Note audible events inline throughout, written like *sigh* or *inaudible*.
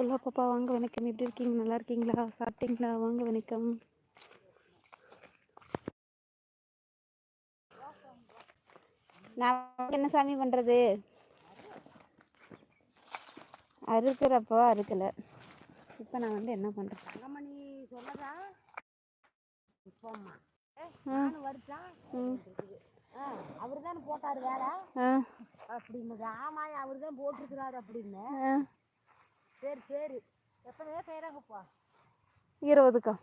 சொல்லா பாப்பா வாங்க வணக்கம். எப்படி இருக்கீங்க? நல்லா இருக்கீங்களா? சாப்பிட்டீங்களா? வாங்க வணக்கம். நான் என்ன சாமி பண்றது? அறுக்கிறப்போ அறுக்கல. இப்போ நான் வந்து என்ன பண்றேன் தங்கமணி ஆ. அவர் தானே போட்டார் ஆ, அப்படின்னு ஆமாம் அவர் தான் போட்டிருக்கிறாரு அப்படின்னு. சரி சரி. எப்போவே செய்கிறாங்கப்பா இருபதுக்கா.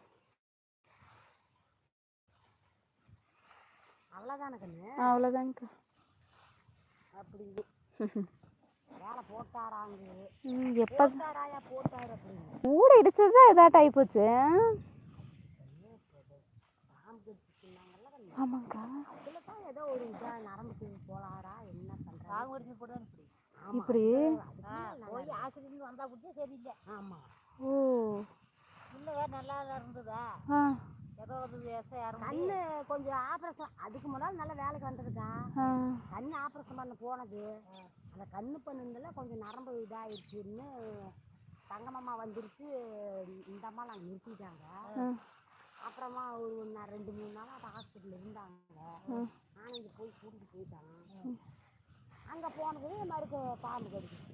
அவ்வளோதானே கண்ணு? அவ்வளோதாங்கக்கா அப்படி வேலை போட்டாராங்க. எப்போ போட்டாராயா போட்டார் அப்படின்னு இடிச்சது தான் இதாட்ட ஆகிப்போச்சு பாம்பு கடிச்சுனாங்கல்ல கண்ணு ஆமாங்க்கா அதில் தான் ஏதோ ஒரு இதாக நரம்புக்கு போலாரா என்ன பண்ணுறா கடிச்சு போட்டு இப்படி? போய் ஆசிரியர் வந்தால் கூட சரியில்லை. ஆமாம் ஓ. இல்லை நல்லா இருந்ததா? ஏதோ ஒரு கண்ணு கொஞ்சம் ஆப்ரேஷன் அதுக்கு முன்னால் நல்ல வேலைக்கு வந்ததுக்கா கண்ணு ஆப்ரேஷன் பண்ண போனது. அந்த கண்ணு பண்ணுங்கள கொஞ்சம் நரம்பு இதாகிடுச்சுன்னு தங்கம்மா வந்துருச்சு. இந்த அம்மா நாங்கள் நிறுத்திட்டாங்க. அப்புறமா ஒரு ரெண்டு மூணு நாளாக அந்த ஹாஸ்பிட்டலில் இருந்தாங்க. நானும் இங்கே போய் கூட்டிகிட்டு போயிட்டாங்க அங்கே போனது மறுக்க பாம்பு கடிச்சிச்சு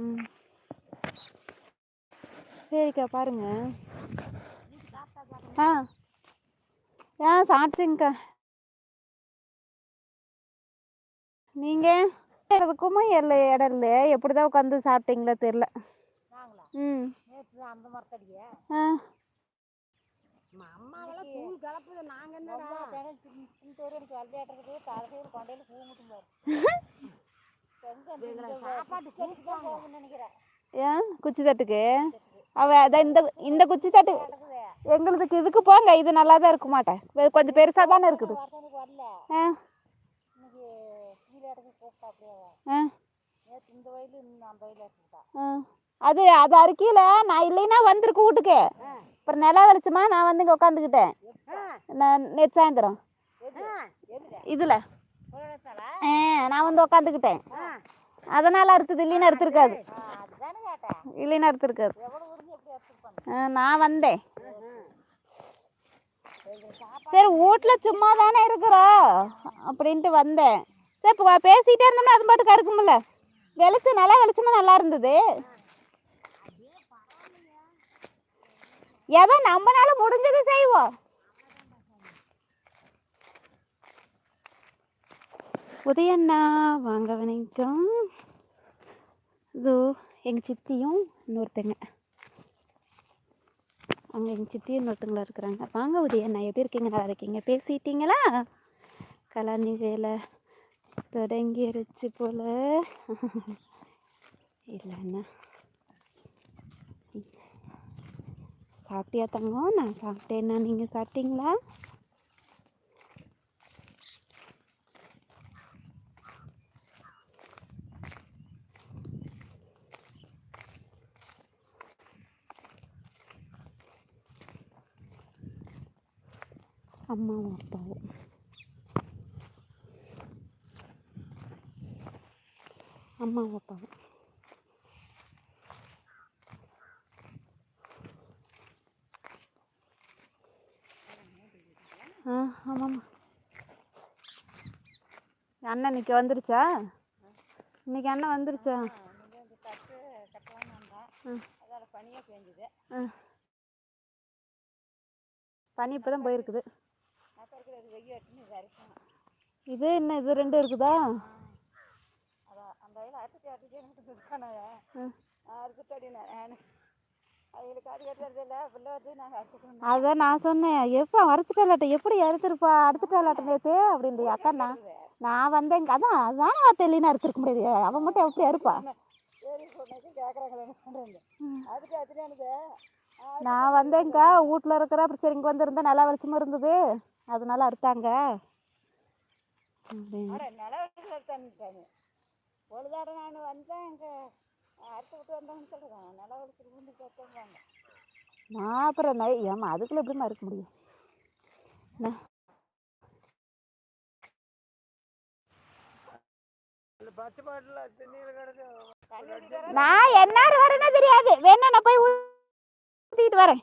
ம். சரிக்கா பாருங்க. ஆ. ஆ சாப்பிட்டேங்க்கா நீங்கள் அதுக்குமா இல்லை இடம் இல்லை எப்படி தான் உட்காந்து சாப்பிட்டீங்களோ தெரில நாங்களா? ம். அந்த மரத்தடியே. ஆ. அம்மாவெல்லாம் தூள் கலப்புது. நாங்கள் எனக்கு கொண்டையில் பூ முட்டும் *laughs* ஏன்? குச்சி தட்டுக்கு அவ அதான் இந்த இந்த குச்சி தட்டு எங்களுதுக்கு இதுக்கு போங்க. இது நல்லா தான் இருக்க மாட்டேன் கொஞ்சம் பெருசாக தானே இருக்குது. ஆ. அது அது அறுக்கையில் நான் இல்லைன்னா வந்திருக்கு வீட்டுக்கு. அப்புறம் நிலா வெளிச்சமா நான் வந்து இங்கே உட்காந்துக்கிட்டேன். நான் நேற்று சாயந்தரம். இதில். நான் வந்து உட்காந்துக்கிட்டேன் அதனால் அறுத்தது இல்லைன்னா அறுத்துருக்காது இல்லைன்னா அறுத்துருக்காது நான் வந்தேன். சரி வீட்டில் சும்மா தானே இருக்கிறோம் அப்படின்ட்டு வந்தேன். சரி இப்போ பேசிகிட்டே இருந்தோம்னா அது பாட்டுக்கு இருக்கும்ல வெளிச்சம் நல்லா வெளிச்சமா நல்லா இருந்தது. ஏதோ நம்மனால முடிஞ்சது செய்வோம். உதயண்ணா வாங்க வணக்கம். இதோ எங்கள் சித்தியும் இன்னொருத்தங்க. அவங்க எங்கள் சித்தியும் இன்னொருத்தங்களா இருக்கிறாங்க. வாங்க உதயண்ணா எப்படி இருக்கீங்க? நல்லா இருக்கீங்க? பேசிட்டீங்களா? கலாந்தி வேலை தொடங்கிருச்சு போல. இல்லைண்ணா. சாப்பிட்டியா தங்கம்? நான் சாப்பிட்டேன்னா நீங்கள் சாப்பிட்டீங்களா? அம்மாவும் அப்பாவும் அம்மாவும் அப்பாவும் ஆ ஆமாம்மா. அண்ணன் இன்னைக்கு வந்துருச்சா? இன்னைக்கு அண்ணன் வந்துருச்சா? பனி இப்போ தான் போயிருக்குது. இது என்ன இது ரெண்டு இருக்குதா? அதான் அந்த நான் அதான் சொன்னேன் எப்போ அறுத்துட்டாலாட்ட எப்படி அறுத்துருப்பா? அறுத்துட்டாலாட்ட நேற்று அப்படின்னு அக்கா நான் நான் வந்தேங்க அதான் அதான் தெளினா அறுத்துருக்க முடியாது. அவன் மட்டும் எப்படி அறுப்பா? நான் வந்தேங்க்கா வீட்டில் இருக்கிற அப்புறம் சரி இங்கே வந்திருந்தா நல்லா வெளிச்சமாக இருந்தது. அதனால அறுத்தாங்க. எடுத்தாங்க பொழுதாட நான் வந்தேன் இங்கே அறுத்து விட்டு வந்தேன்னு சொல்கிறேன் நிலவரத்தில் இருந்து கேட்டாங்க நான் அப்புறம் நை ஏம்மா அதுக்குள்ளே எப்படிம்மா இருக்க முடியும்? என்ன? நான் என்னாரு வரேன்னு தெரியாது. வேணா நான் போய் ஊத்திட்டு வரேன்.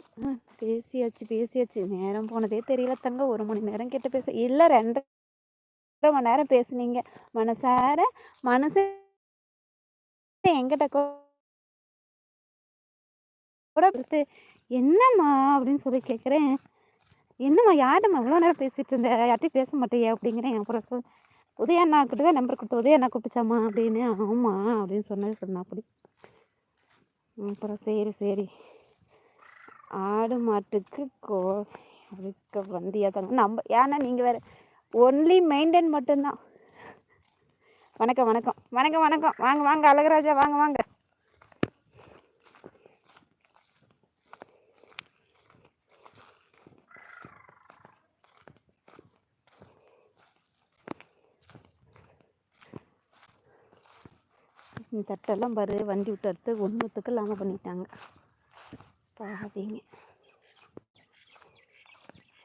பேசியாச்சு பேசியாச்சு. நேரம் போனதே தெரியல தங்க. ஒரு மணி நேரம் கிட்ட பேச இல்லை ரெண்டரை மணி நேரம் பேசுனீங்க. மனசார மனசு எங்கிட்ட கூட என்னம்மா? அப்படின்னு சொல்லி கேட்குறேன் என்னம்மா யார்டம்மா இவ்வளோ நேரம் பேசிட்டு இருந்த? யார்ட்டையும் பேச மாட்டேயே? அப்படிங்கிறேன். அப்புறம் சொல் உதய அண்ணா கிட்ட தான் நம்பர் கொடுத்து உதய அண்ணா கூப்பிட்டுச்சாம்மா? அப்படின்னு. ஆமாம் அப்படின்னு சொன்னது சொன்னா அப்படி. அப்புறம் சரி சரி. ஆடு மாட்டுக்கு கோ அதுக்கு வந்தியா தாங்க நம்ம ஏன்னா நீங்கள் வேறு ஒன்லி மெயின்டைன் மட்டும்தான். வணக்கம் வணக்கம். வணக்கம் வணக்கம். வாங்க வாங்க அழகராஜா வாங்க வாங்க. தட்டெல்லாம் பாரு வண்டி விட்டு எடுத்து ஒன்றுத்துக்கு இல்லாமல் பண்ணிட்டாங்க. பாவீங்க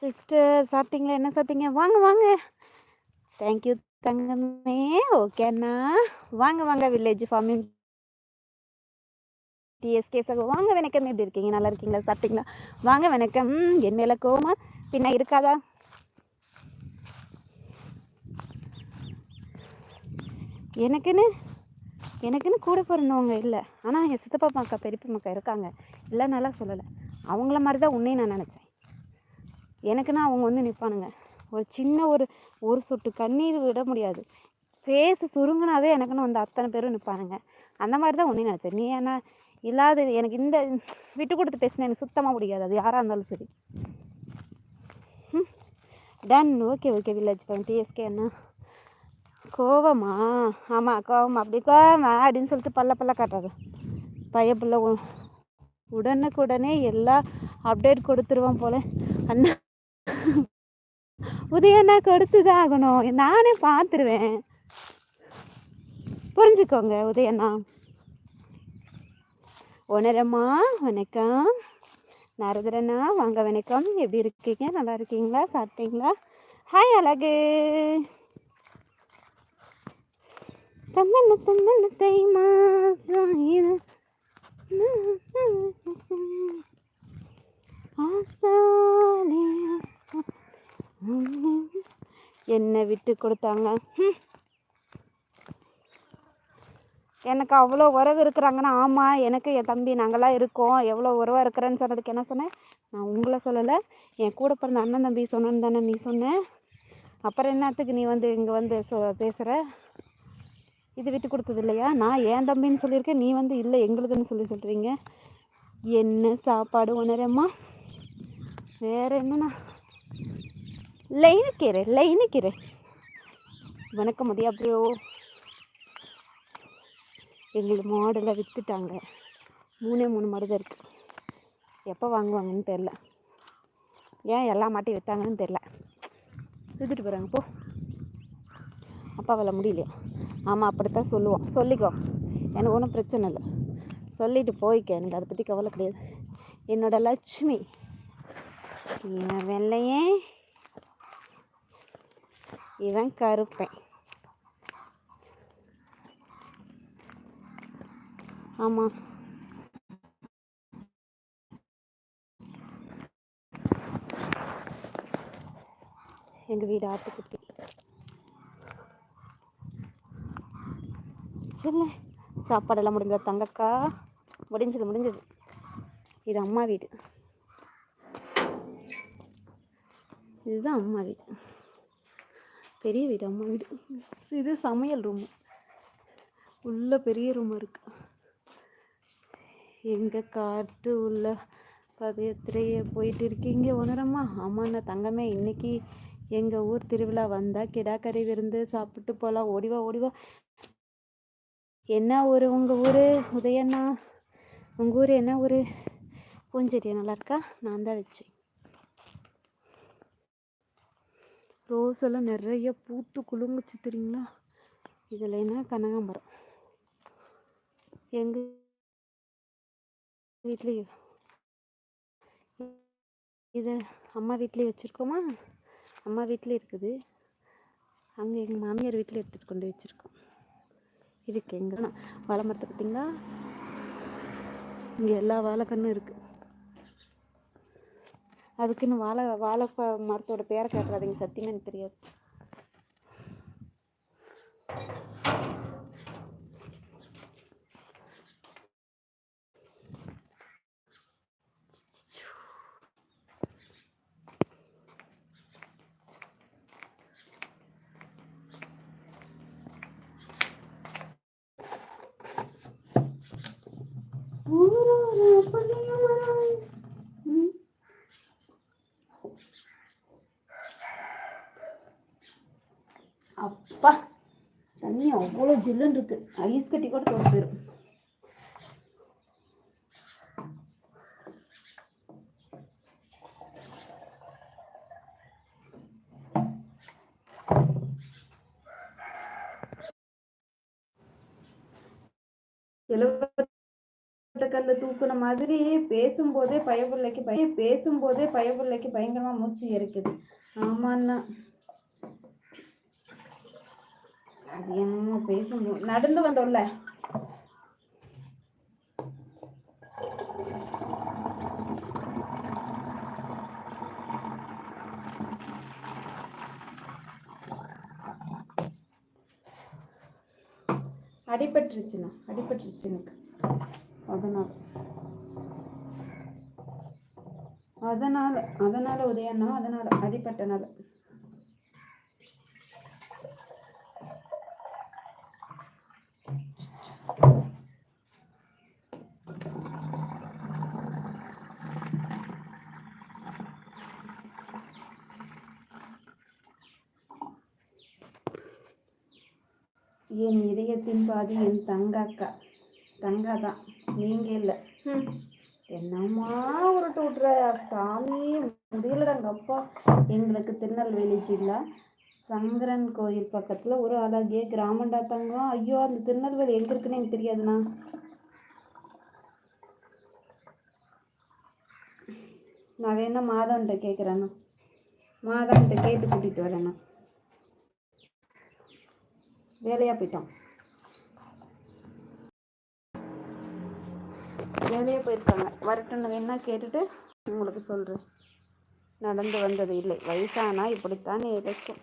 சிஸ்டர் சாப்பிட்டீங்களா? என்ன சாப்பிட்டீங்க? வாங்க வாங்க. தேங்க்யூ தங்கமே. ஓகேண்ணா வாங்க வாங்க வில்லேஜ் ஃபார்மிங் டிஎஸ்கே சகோ வாங்க வணக்கம். எப்படி இருக்கீங்க? நல்லா இருக்கீங்களா? சாப்பிட்டீங்களா? வாங்க வணக்கம். என் மேலே கோமா பின்ன இருக்காதா? எனக்குன்னு எனக்குன்னு கூட பிறந்தவங்க இல்லை. ஆனால் என் சித்தப்பா மக்கா பெரியப்பா மக்கா இருக்காங்க. இல்லைனால சொல்லலை. அவங்கள மாதிரி தான் உன்னையும் நான் நினச்சேன். எனக்குன்னா அவங்க வந்து நிற்பானுங்க. ஒரு சின்ன ஒரு ஒரு சொட்டு கண்ணீர் விட முடியாது. ஃபேஸ் சுருங்கினாவே எனக்குன்னு வந்து அத்தனை பேரும் நிற்பானுங்க. அந்த மாதிரி தான் உன்னையும் நினச்சேன். நீ என்ன இல்லாத எனக்கு இந்த விட்டு கொடுத்து பேசினா எனக்கு சுத்தமாக பிடிக்காது. அது யாராக இருந்தாலும் சரி. Done okay okay village point TSK அண்ணா. கோவமா? ஆமாம் கோவமா. அப்படி கோவமா அப்படின்னு சொல்லிட்டு பல்ல பல்ல காட்டாது பையப்புள்ள உடனுக்குடனே எல்லா அப்டேட் கொடுத்துருவான் போல. அண்ணா உதயண்ணா கொடுத்துதான் ஆகணும். நானே பார்த்துருவேன். புரிஞ்சுக்கோங்க உதயண்ணா. உணரம்மா வணக்கம். நாரதரண்ணா வாங்க வணக்கம். எப்படி இருக்கீங்க? நல்லா இருக்கீங்களா? சாப்பிட்டீங்களா? ஹாய் அழகு. தந்தன தந்தன தை மாசம் என்னை விட்டு கொடுத்தாங்க? எனக்கு அவ்வளோ உறவு இருக்கிறாங்கன்னா ஆமாம் எனக்கு என் தம்பி நாங்களாம் இருக்கோம். எவ்வளோ உறவாக இருக்கிறேன்னு சொன்னதுக்கு என்ன சொன்னேன்? நான் உங்களை சொல்லலை. என் கூட பிறந்த அண்ணன் தம்பி சொன்னேன்னு தானே நீ சொன்ன. அப்புறம் என்னத்துக்கு நீ வந்து இங்கே வந்து சொ பேசுகிற இது விட்டு கொடுத்தது இல்லையா? நான் ஏன் தம்பின்னு சொல்லியிருக்கேன் நீ வந்து இல்லை எங்களுக்குன்னு சொல்லி சொல்கிறீங்க என்ன சாப்பாடு உணரம்மா? வேற என்னண்ணா? லைனு கீரை லைனு கீரை வணக்கம் மதியா அப்படியோ எங்களுக்கு மாடலை விற்றுட்டாங்க மூணே மூணு மாடு தான் இருக்குது எப்போ வாங்குவாங்கன்னு தெரில. ஏன் எல்லா மாட்டையும் விற்றாங்கன்னு தெரில. விற்றுட்டு போகிறாங்க போ. அப்பாவால் முடியலையா. ஆமாம் அப்படித்தான் சொல்லுவோம் சொல்லிக்கோ. எனக்கு ஒன்றும் பிரச்சனை இல்லை. சொல்லிட்டு போய்க்க. எனக்கு அதை பற்றி கவலை கிடையாது. என்னோட லட்சுமி. இவன் வெள்ளையே. இவன் கருப்பேன். ஆமாம் எங்கள் வீடு ஆட்டுக்குட்டி. சொல்ல சாப்பாடெல்லாம் முடிஞ்சா தங்கக்கா? முடிஞ்சது முடிஞ்சது. இது அம்மா வீடு. இதுதான் அம்மா வீடு. பெரிய வீடு அம்மா வீடு. இது சமையல் ரூம் உள்ள பெரிய ரூம் இருக்கு. எங்க காட்டு உள்ள பதயத்திலேயே போயிட்டு இருக்கீங்க உணரம்மா. ஆமாண்ணா தங்கமே இன்னைக்கு எங்கள் ஊர் திருவிழா வந்தால் கிடாக்கறி விருந்து சாப்பிட்டு போகலாம் ஓடிவா ஓடிவா. என்ன ஊர் உங்கள் ஊர்? உதயண்ணா உங்கள் ஊர் என்ன ஊர்? பூஞ்செடி நல்லா இருக்கா? நான் தான் வச்சேன். ரோஸ் எல்லாம் நிறைய பூத்து குலுங்குச்சு தெரியுங்களா? இதில் என்ன? கனகாம்பரம். எங்கள் வீட்லேயும் இதை அம்மா வீட்லேயே வச்சுருக்கோமா? அம்மா வீட்லேயே இருக்குது. அங்கே எங்கள் மாமியார் வீட்டில் எடுத்துகிட்டு கொண்டு வச்சுருக்கோம். இருக்குது எங்கே வாழை மரத்தை பார்த்தீங்களா இங்கே எல்லா வாழைக்கண்ணும் இருக்குது அதுக்குன்னு வாழை வாழை மரத்தோட பேரை கேட்டுறாதீங்க சத்தியமாக எனக்கு தெரியாது ம். அப்பா தண்ணி அவ்வளோ ஜில்லுன்னு இருக்கு ஐஸ் கட்டி கூட தோணு மாதிரி பேசும்போதே பயபுள்ளைக்கு பய பேசும்போதே பயபுள்ளைக்கு பயங்கரமா மூச்சு இருக்குது ஆமாண்ணா. அது என்னமோ பேசும்போது நடந்து வந்தோம்ல. அடிபட்டுருச்சுண்ணா. அடிபட்டுருச்சு எனக்கு. அதனால. அதனால அதனால உதயண்ணா அதனால அடிப்பட்டனால என் இதயத்தின் பாதி என் தங்க அக்கா தங்கா தான். நீங்க இல்லை. என்னம்மா உருட்டு விட்ற சாமி முடியலடாங்க அப்பா. எங்களுக்கு திருநெல்வேலி ஜில்லா. சங்கரன் கோயில் பக்கத்தில் ஒரு அழகிய கிராமண்டா தங்கம். ஐயோ அந்த திருநெல்வேலி எங்க இருக்குன்னு எனக்கு தெரியாதுண்ணா. நான் வேணா மாதவன்கிட்ட கேட்குறேண்ணா மாதவன்ட்ட கேட்டு கூட்டிகிட்டு வரேண்ணா வேலையாக போயிட்டான். வேலையே போயிருக்காங்க. வரட்டுன்னு வேணா கேட்டுட்டு உங்களுக்கு சொல்கிறேன் நடந்து வந்தது இல்லை. வயசானா இப்படித்தானே இருக்கும்.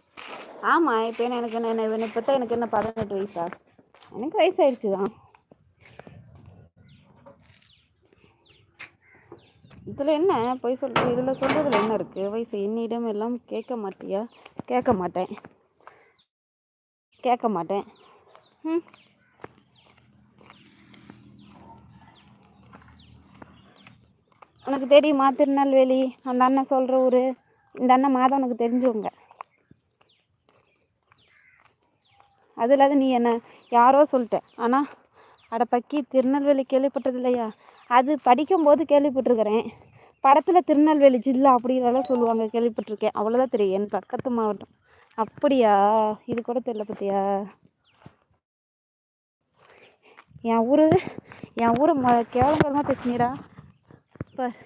ஆமாம் இப்போ என்ன எனக்கு என்ன என்ன இப்போ தான் எனக்கு என்ன பதினெட்டு வயசா? எனக்கு வயசாயிடுச்சு தான். இதில் என்ன? பொய் சொல்ற இதில் சொல்கிறதுல என்ன இருக்குது வயசு என்னிடம் எல்லாம் கேட்க மாட்டியா? கேட்க மாட்டேன். கேட்க மாட்டேன். ம்? உனக்கு தெரியுமா திருநெல்வேலி? அந்த அண்ணன் சொல்கிற ஊர். இந்த அண்ணன் மாதம் உனக்கு தெரிஞ்சவங்க. அது இல்லாத நீ என்ன யாரோ சொல்லிட்ட. ஆனால் அட பக்கி திருநெல்வேலி கேள்விப்பட்டது இல்லையா? அது படிக்கும்போது கேள்விப்பட்டிருக்கிறேன். படத்தில் திருநெல்வேலி ஜில்லா அப்படிங்கிறதெல்லாம் சொல்லுவாங்க கேள்விப்பட்டிருக்கேன். அவ்வளோதான் தெரியும். என் பக்கத்து மாவட்டம். அப்படியா? இது கூட தெரியல பார்த்தியா என் ஊர் என் ஊரை ம கேவலமாக பேசுனீடா. பார்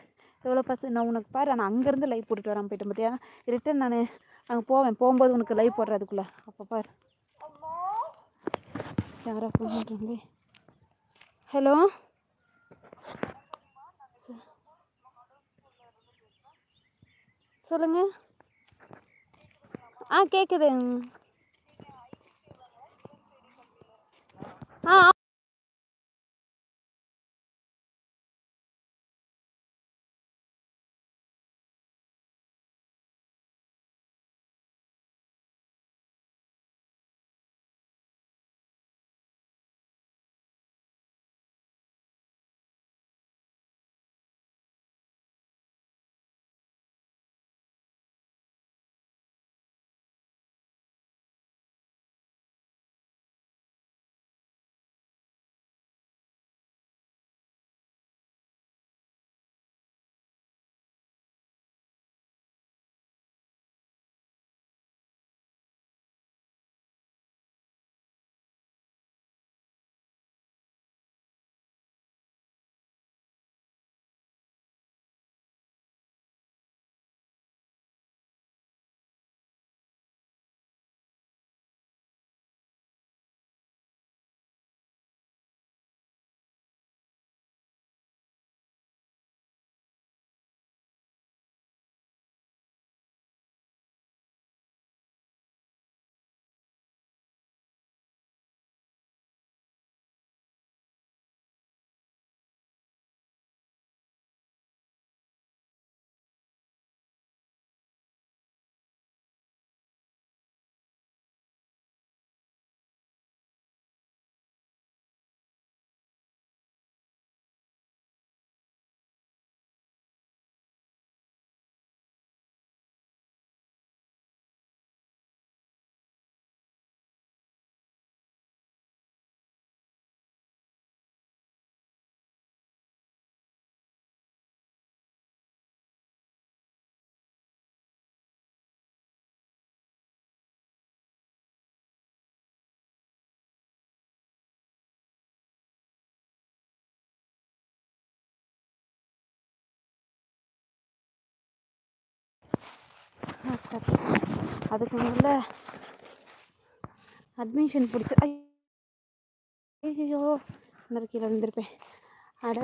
எவ்வளோ பசு நான் உனக்கு பாரு நான் அங்கேருந்து லைவ் போட்டுட்டு வராமல் போயிட்டேன் பார்த்தியா ரிட்டன் நான் அங்கே போவேன் போகும்போது உனக்கு லைவ் போடுறதுக்குள்ளே. அப்போ பார். யாரா ஃபோன் ஹலோ சொல்லுங்கள் ஆ கேட்குது ஆ அதுக்கு முதல்ல அட்மிஷன் பிடிச்சி ஐயோ இன்னொரு கீழே விழுந்திருப்பேன். அட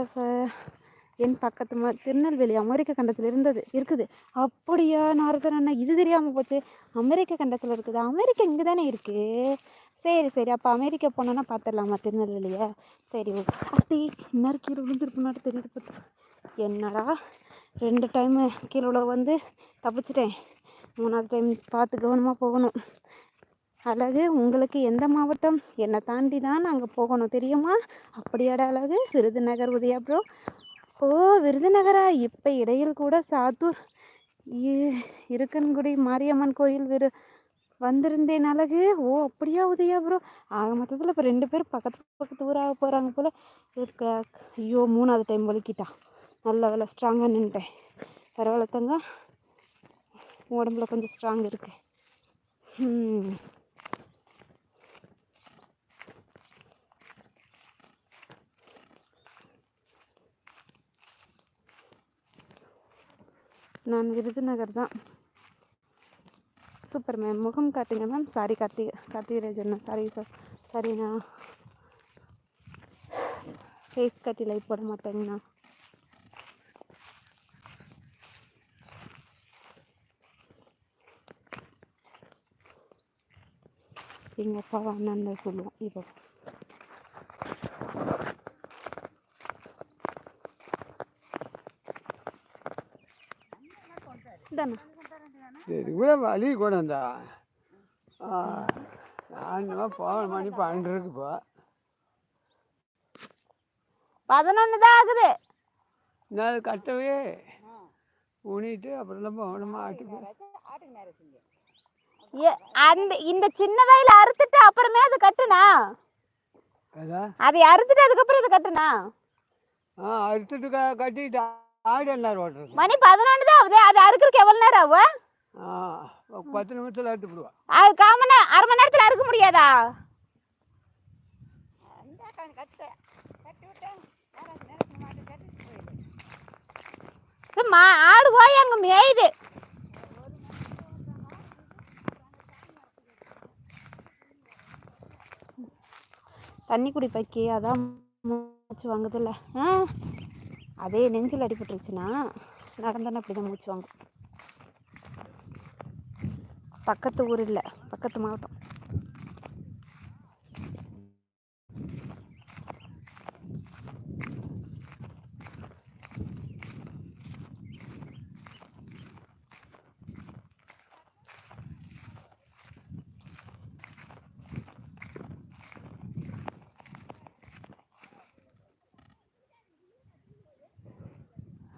என் பக்கத்து மா திருநெல்வேலி அமெரிக்க கண்டத்தில் இருந்தது இருக்குது. அப்படியா நாரதன் அண்ணா இது தெரியாமல் போச்சு. அமெரிக்க கண்டத்தில் இருக்குது. அமெரிக்கா இங்கே தானே இருக்குது சரி சரி அப்போ அமெரிக்கா போனோன்னா பார்த்துடலாமா திருநெல்வேலியை? சரி ஓகே அப்படி இன்னொரு கீழே விழுந்திருப்பனாட்டு தெரியுது பார்த்து. என்னடா ரெண்டு டைமு கீழே வந்து தப்பிச்சிட்டேன். மூணாவது டைம் பார்த்து கவனமாக போகணும். அழகு உங்களுக்கு எந்த மாவட்டம் என்னை தாண்டி தான் நாங்கள் போகணும் தெரியுமா? அப்படியாடா அழகு விருதுநகர் உதயா ப்ரோ ஓ விருதுநகரா? இப்போ இடையில் கூட சாத்தூர் இருக்கன்குடி மாரியம்மன் கோயில் விரு வந்திருந்தேன் அழகு. ஓ அப்படியா உதயா ப்ரோ ஆக மொத்தத்தில் இப்போ ரெண்டு பேரும் பக்கத்து பக்கத்து ஊராக போகிறாங்க போல் இருக்க. ஐயோ மூணாவது டைம் வலிக்கிட்டா. நல்ல வேலை ஸ்ட்ராங்காக நின்ட்டேன் பரவாயில்ல தங்க உடம்புல கொஞ்சம் ஸ்ட்ராங் இருக்கு. நான் விருதுநகர் தான். சூப்பர் மேம் முகம் காட்டுங்க ma'am sorry Karthi Karthikarajan sorry sir சரிண்ணா ஃபேஸ் கட்டி லைட் போட மாட்டேங்கண்ணா எங்கள் அப்பா அண்ணன் சொல்லுவோம் இப்போ கூட வழி கூட இருந்தா நான் போன மணி பன்னெண்டு இருக்குப்பா பதினொன்று தான் ஆகுது. நான் கட்டவே. ஊனிட்டு அப்புறம் போகணுமா ஆட்டுக்கு அந்த இந்த சின்ன வயல அறுத்துட்டு அப்புறமே அது கட்டுனா? அதா அறுத்துட்டு அதுக்கப்புறம் இது கட்டுனா? அறுத்துட்டு கட்டிட்டு ஆடு என்ன ஓட்டுறது மணி பதினொன்று தான் ஆகுது அது அறுக்கிறதுக்கு எவ்வளோ நேரம் ஆகும்? பத்து நிமிஷத்தில் அறுத்து விடுவா அது நேரம் அரை மணி நேரத்தில் அறுக்க முடியாதா? ஆடு போய் அங்கே மேயுது. தண்ணி குடி அதான் மூச்சு வாங்குதில்ல. ஆ அதே நெஞ்சில் அடிபட்டுருச்சுன்னா நடந்தோன்னே அப்படி தான் மூச்சு வாங்கும். பக்கத்து ஊர் இல்லை பக்கத்து மாவட்டம்.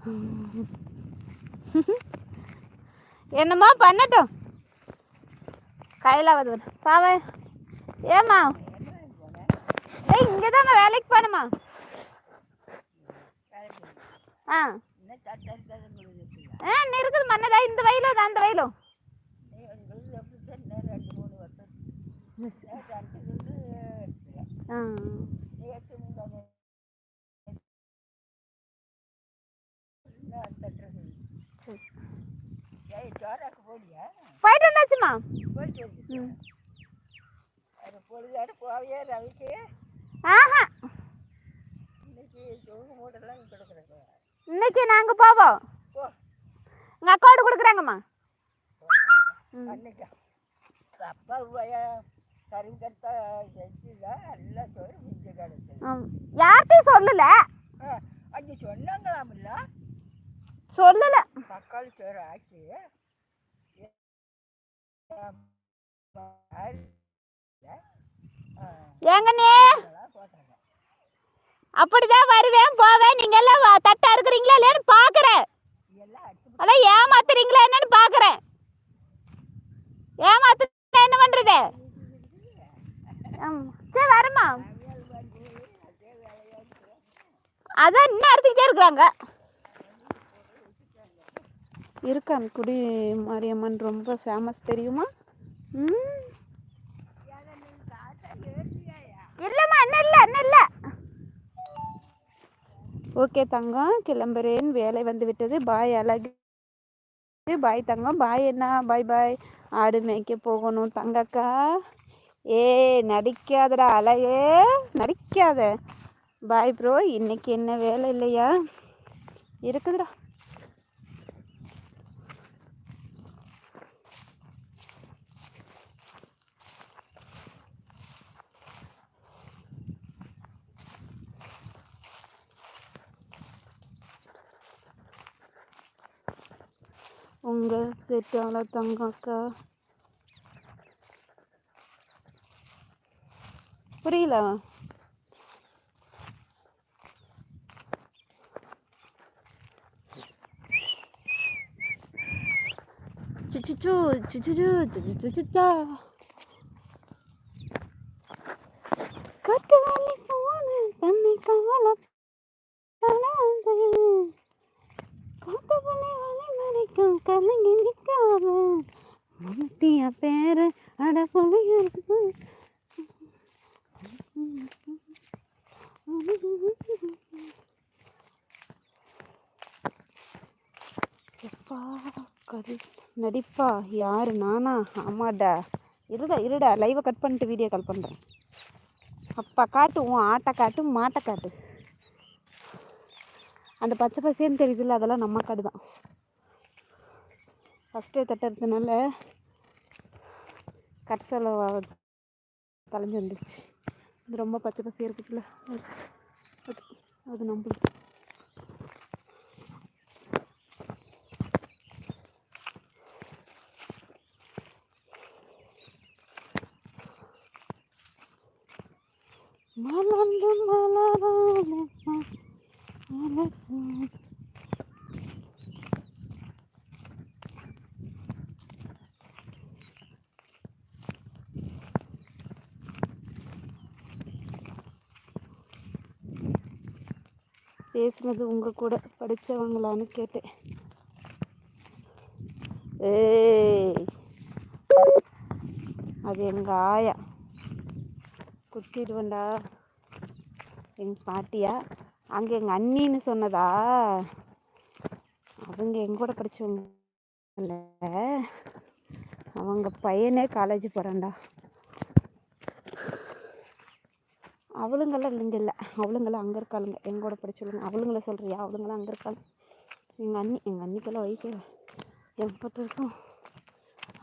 *laughs* என்னம்மா பண்ணட்டும். கையில் வந்து பாவ ஏம்மா? ஏய் இங்கே தாங்க வேலைக்கு போகணுமா? ஆ. ஆ இருக்குது மண்ணதா இந்த வயலும் அது அந்த வயலும் ஆ. போயிட்டு வந்தாச்சுமா? ஆஹா. இன்னைக்கு நாங்க போவோம். உங்க அக்காவோட கொடுக்குறாங்கம்மா. யார்கிட்டயும் சொல்லல. அஞ்சு சொன்னாங்களாமில்ல சொல்லல. தக்காளி சோறு ஆக்கி ஏங்கண்ணே? அப்படிதான் வருவேன் போவேன். நீங்க எல்லாம் தட்டா இருக்கிறீங்களா இல்லையான்னு பாக்குறேன். அதான் ஏமாத்துறீங்களா என்னன்னு பாக்குறேன். ஏமாத்து என்ன பண்றது. சரி வரமா அதான் இன்னும் அறுத்துக்கிட்டே இருக்கிறாங்க. இருக்கான் குடி மாரியம்மன் ரொம்ப ஃபேமஸ் தெரியுமா? ம். இல்லைம்மா இன்னும் இல்லை இன்னும் இல்லை. ஓகே தங்கம் கிளம்புறேன். வேலை வந்து விட்டது. பாய் அழகு. பாய் தங்கம் பாய் என்ன பாய் பாய். ஆடு மேய்க்க போகணும் தங்கக்கா. ஏ நடிக்காதடா அழகே. நடிக்காத. பாய் ப்ரோ இன்னைக்கு என்ன வேலை இல்லையா? இருக்குதுடா. உங்கள் செட்டால தங்கக்கா புரியல சுச்சுச்சு சுச்சுச்சு சுச்சுச்சுச்சா கட்டு வலி போன தன்னை கவலை படாது காத்து பண்ணி வலி மறைக்கும் கலங்கி நிற்காம முத்திய பேரு அட புலியிருக்கு எப்பா கரு அப்பா யாரு? நானா? ஆமாடா இருடா இருடா. லைவை கட் பண்ணிட்டு வீடியோ கால் பண்ணுறேன் அப்பா காட்டு உன் ஆட்டை காட்டு மாட்டை காட்டு. அந்த பச்சை பசேன்னு தெரியுதுல்ல அதெல்லாம் நம்ம காடு தான். ஃபஸ்ட்டு தட்டுறதுனால செலவு கலைஞ்சு வந்துடுச்சு இது ரொம்ப பச்சை பசியாக இருக்குதுல்ல அது அது அது நம்மளுக்கு. மலர்ந்து மலராத பேசுனது உங்க கூட படிச்சவங்களான்னு கேட்டேன். ஏய் அது எங்க ஆயா? குத்திடுவேன்டா. எங்கள் பாட்டியா? அங்கே எங்கள் அண்ணின்னு சொன்னதா? அவங்க எங்கூட படித்தவங்க அவங்க பையனே காலேஜ் போகிறான்டா அவளுங்கெல்லாம் இங்கே இல்லை. அவளுங்கெல்லாம் அங்கே இருக்காளுங்க. எங்கூட படிச்சவளுங்க. அவளுங்கள சொல்கிறியா அவளுங்களாம் அங்கே இருக்காங்க எங்கள் அண்ணி எங்கள் அண்ணிக்கெல்லாம் வயசு எண்பட்டு இருக்கும்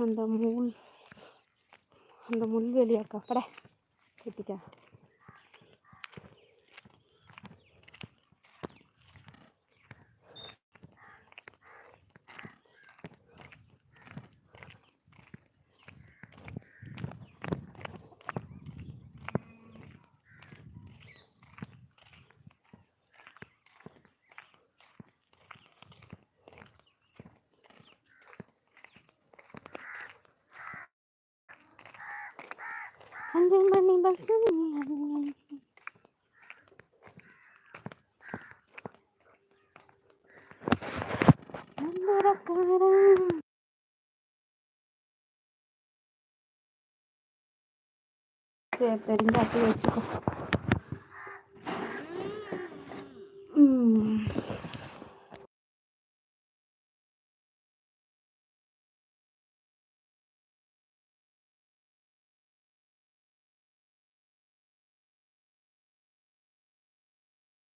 அந்த முள் அந்த முள்வெளியாக்கா பட. கிட்டிக்கா அஞ்சு மணி பஸ் சரி പെരിഞ്ചാക്കി വെച്ചിട്ട്